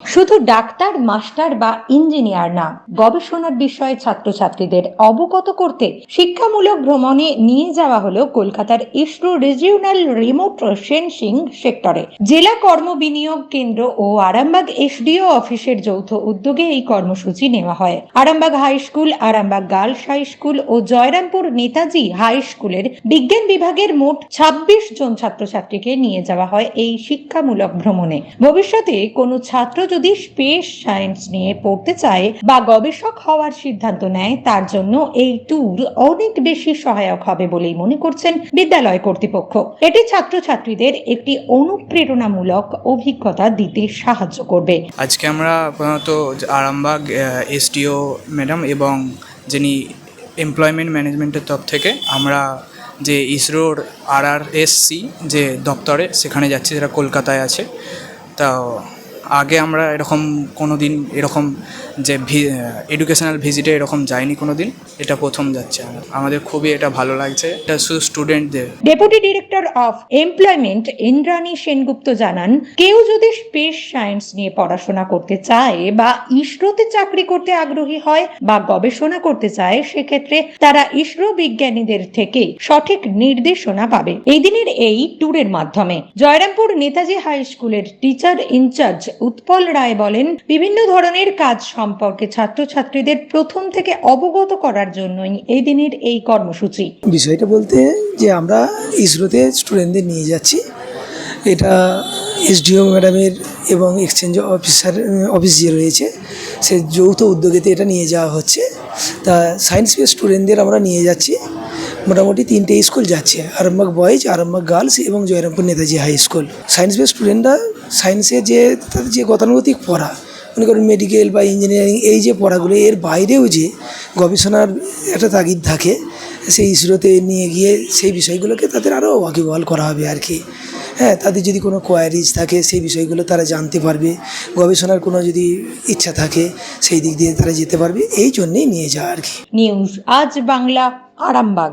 শুধু doctor, master বা engineer না, গবেষণার বিষয়ে ছাত্রছাত্রীদের অবগত করতে শিক্ষামূলক ভ্রমণে নিয়ে যাওয়া হলো কলকাতার ইসরো রিজিওনাল রিমোট সেন্সিং সেক্টরে জেলা কর্ম বিনিয়োগ কেন্দ্র ও আরামবাগ এসডিও অফিসের যৌথ উদ্যোগে এই কর্মসূচি নেওয়া হয়। Arambagh high school, Arambagh girls high school ও জয়রামপুর নেতাজি হাই স্কুলের বিজ্ঞান বিভাগের মোট ছাব্বিশ জন ছাত্রছাত্রীকে নিয়ে যাওয়া হয় এই শিক্ষামূলক ভ্রমণে। ভবিষ্যতে কোনো ছাত্র যদি স্পেস সায়েন্স নিয়ে পড়তে চায় বা গবেষক হওয়ার সিদ্ধান্ত নেয়, তার জন্য এই ট্যুর অনেক বেশি সহায়ক হবে বলেই মনে করছেন বিদ্যালয় কর্তৃপক্ষ। এটি ছাত্রছাত্রীদের একটি অনুপ্রেরণামূলক অভিজ্ঞতা দিতে সাহায্য করবে। আজকে আমরা প্রধানত আরামবাগ এসডিও ম্যাডাম এবং যিনি এমপ্লয়মেন্ট ম্যানেজমেন্টের তরফ থেকে আমরা যে ইসরোর আর আর এসসি যে দপ্তরে সেখানে যাচ্ছি যেটা কলকাতায় আছে তা আগে আমরা এরকম কোনো দিন এরকম যে এডুকেশনাল ভিজিটে এরকম যাইনি কোনো দিন এটা প্রথম যাচ্ছে আমাদের খুবই এটা ভালো লাগছে। এটা শুধু স্টুডেন্টদের deputy director of employment Indrani Sengupta জানান, কেউ যদি স্পেস সায়েন্স নিয়ে পড়াশোনা করতে চায় বা ইসরোতে চাকরি করতে আগ্রহী হয় বা গবেষণা করতে চায়, সেক্ষেত্রে তারা ইসরো বিজ্ঞানীদের থেকে সঠিক নির্দেশনা পাবে। এই দিনের এই ট্যুরের মাধ্যমে জয়রামপুর নেতাজি হাই স্কুলের টিচার ইনচার্জ উৎপল রায় বলেন, বিভিন্ন ধরনের কাজ সম্পর্কে ছাত্রছাত্রীদের প্রথম থেকে অবগত করার জন্যই এই দিনের এই কর্মসূচি। বিষয়টা বলতে যে আমরা ইসরোতে স্টুডেন্টদের নিয়ে যাচ্ছি। এটা এসডিও ম্যাডামের এবং এক্সচেঞ্জ অফিসার, অফিস যে রয়েছে, সে যৌথ উদ্যোগেতে এটা নিয়ে যাওয়া হচ্ছে। তা সায়েন্স বেস স্টুডেন্টদের আমরা নিয়ে যাচ্ছি। মোটামুটি তিনটে স্কুল যাচ্ছে, আরামবাগ বয়েজ আরামবাগ গার্লস এবং Jayrampur Netaji high school science base স্টুডেন্টরা সায়েন্সের যে, তাদের যে গতানুগতিক পড়া, মনে করুন মেডিকেল বা ইঞ্জিনিয়ারিং এই যে পড়াগুলো, এর বাইরেও যে গবেষণার একটা তাগিদ থাকে, সেই ইসরোতে নিয়ে গিয়ে সেই বিষয়গুলোকে তাদের আরও ওয়াকিবহাল করা হবে আর কি। হ্যাঁ তাদের যদি কোনো কোয়ারিজ থাকে, সেই বিষয়গুলো তারা জানতে পারবে, গবেষণার কোনো যদি ইচ্ছা থাকে, সেই দিক দিয়ে তারা যেতে পারবে, এই জন্যেই নিয়ে যাওয়া আর কি। নিউজ আজ বাংলা, আরামবাগ।